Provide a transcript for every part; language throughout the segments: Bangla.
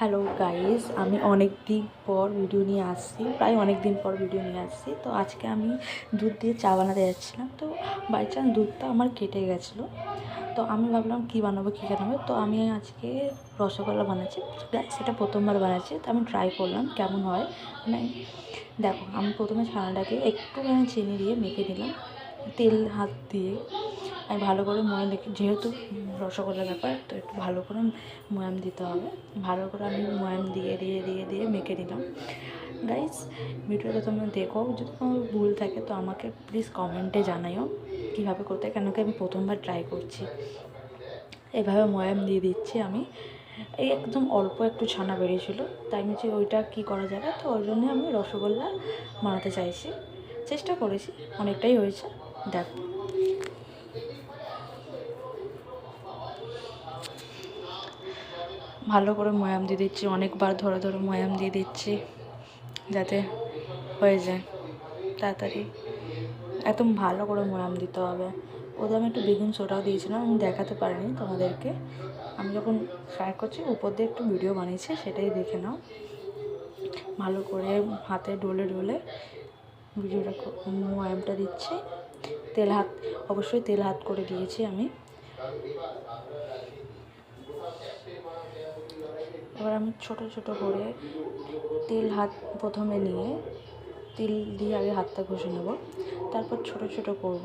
হ্যালো গাইস আমি অনেক দিন পর ভিডিও নিয়ে আসছি, প্রায় অনেক দিন পর ভিডিও নিয়ে আসছি। তো আজকে আমি দুধ দিয়ে চা বানাতে যাচ্ছিলাম। তো বাই চান্স দুধটা আমার কেটে গেছিল। তো আমি ভাবলাম কী বানাবো কী বানাবো তো আমি আজকে রসগোল্লা বানাচ্ছি। সেটা প্রথমবার বানাচ্ছি। তো আমি ট্রাই করলাম কেমন হয়। মানে দেখো, আমি প্রথমে ছানাটাকে একটুখানি চিনি দিয়ে মেখে দিলাম তেল হাত দিয়ে। আমি ভালো করে ময়াম দেখি, যেহেতু রসগোল্লার ব্যাপার, তো একটু ভালো করে ময়াম দিতে হবে। ভালো করে আমি ময়াম দিয়ে দিয়ে দিয়ে দিয়ে মেখে দিলাম গাইস ভিডিওটা তোমরা দেখো। যদি কোনো ভুল থাকে, তো আমাকে প্লিজ কমেন্টে জানাইও কীভাবে করতে কেন কি আমি প্রথমবার ট্রাই করছি। এভাবে ময়াম দিয়ে দিচ্ছি আমি। এই একদম অল্প একটু ছানা বেরিয়েছিলো, তাই আমি যে ওইটা কী করা যাবে, তো ওই জন্য আমি রসগোল্লা বানাতে চাইছি। চেষ্টা করেছি, অনেকটাই হয়েছে। দেখো। ভালো করে ময়াম দিয়ে দিচ্ছি, অনেকবার ধরে ধরে ময়াম দিয়ে দিচ্ছি, যাতে হয়ে যায়। তাড়াতাড়ি। একদম ভালো করে ময়াম দিতে হবে। ওদের আমি একটু বেগুন সোডাও দিয়েছিলাম, আমি দেখাতে পারিনি তোমাদেরকে। আমি যখন ফ্রাই করছি, উপর দিয়ে একটু ভিডিও বানিয়েছি, সেটাই দেখে নাও। ভালো করে হাতে ডলে ডলে ভিডিওটা ময়ামটা দিচ্ছি। তেল হাত, অবশ্যই তেল হাত করে দিয়েছি আমি। এবার আমি ছোট ছোট করে তেল হাত প্রথমে নিয়ে তেল দিয়ে আগে হাতটা ঘষে নেব। তারপর ছোট ছোট করব।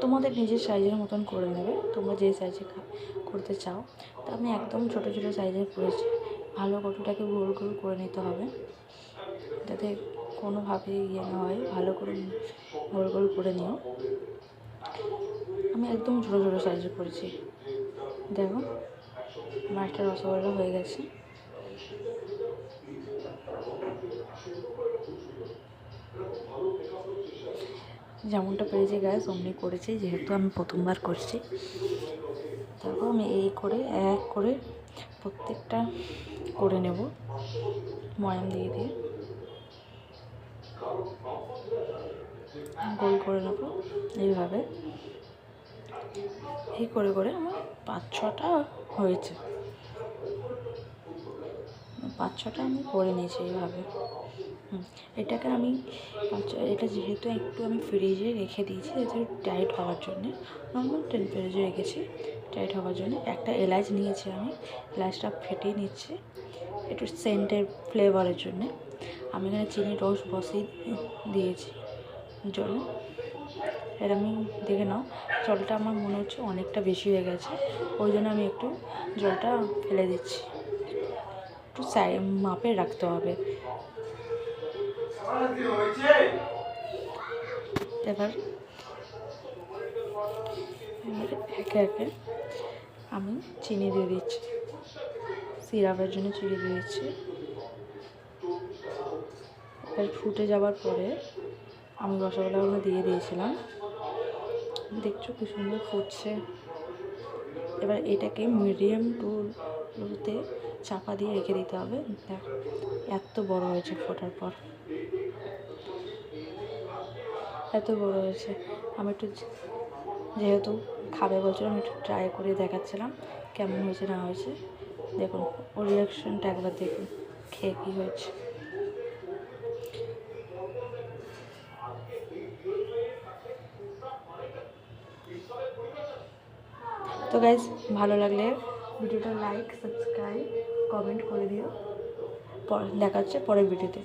তোমাদের নিজের সাইজের মতন করে নেবে। তোমরা যে সাইজে করতে চাও। তো আমি একদম ছোট ছোট সাইজের করেছি। ভালো কটুটাকে গোল গোল করে নিতে হবে। যাতে কোনোভাবে ইয়ে না হয়। ভালো করে গোল গোল করে নিও। আমি একদম ছোটো ছোটো সাইজে করেছি। দেখো। একটা রসগোল্লা হয়ে গেছে। যেমনটা পেরেছি গ্যাস অমনি করেছি, যেহেতু আমি প্রথমবার করছি। তারপর আমি এই করে, এক করে প্রত্যেকটা করে নেব ময়াম দিয়ে দিয়ে। গোল করে নেব এইভাবে। এই করে করে আমার পাঁচ ছটা হয়েছে। পাঁচ ছটা আমি করে নিয়েছি এইভাবে। এটাকে আমি এটা যেহেতু একটু আমি ফ্রিজে রেখে দিয়েছি যাতে টাইট হওয়ার জন্যে নর্মাল টেম্পারেচারে রেখেছি টাইট হওয়ার জন্য। একটা এলাচ নিয়েছি আমি, এলাচটা ফেটিয়ে নিচ্ছি, একটু সেন্টের ফ্লেভারের জন্যে। আমি এখানে চিনি রস বসিয়ে দিয়েছি, জল। এর আমি দেখে নাও, জলটা আমার মনে হচ্ছে অনেকটা বেশি হয়ে গেছে, ওই জন্য আমি একটু জলটা ফেলে দিচ্ছি। একটু মাপে রাখতে হবে। এবার একে একে আমি চিনি দিয়ে দিচ্ছি। সিরাপের জন্য চিনি দিয়ে দিচ্ছি। এবার ফুটে যাওয়ার পরে আমি রসগোল্লাগুলো দিয়ে দিয়েছিলাম। দেখছ কি সুন্দর ফুটছে। এবার এটাকে মিডিয়াম টু লোতে চাপা দিয়ে রেখে দিতে হবে। দেখ, এত বড় হয়েছে ফোটার পর। এত বড় হয়েছে। আমি একটু যেহেতু খাবে বলছিলাম একটু ট্রাই করে দেখাচ্ছিলাম কেমন হয়েছে, না হয়েছে। দেখুন, ওর রিয়াকশানটা একবার দেখুন, খেয়ে কী হয়েছে। তো গাইজ ভালো লাগলে ভিডিওটা লাইক সাবস্ক্রাইব কমেন্ট করে দিও। দেখাচ্ছে পরের ভিডিওতে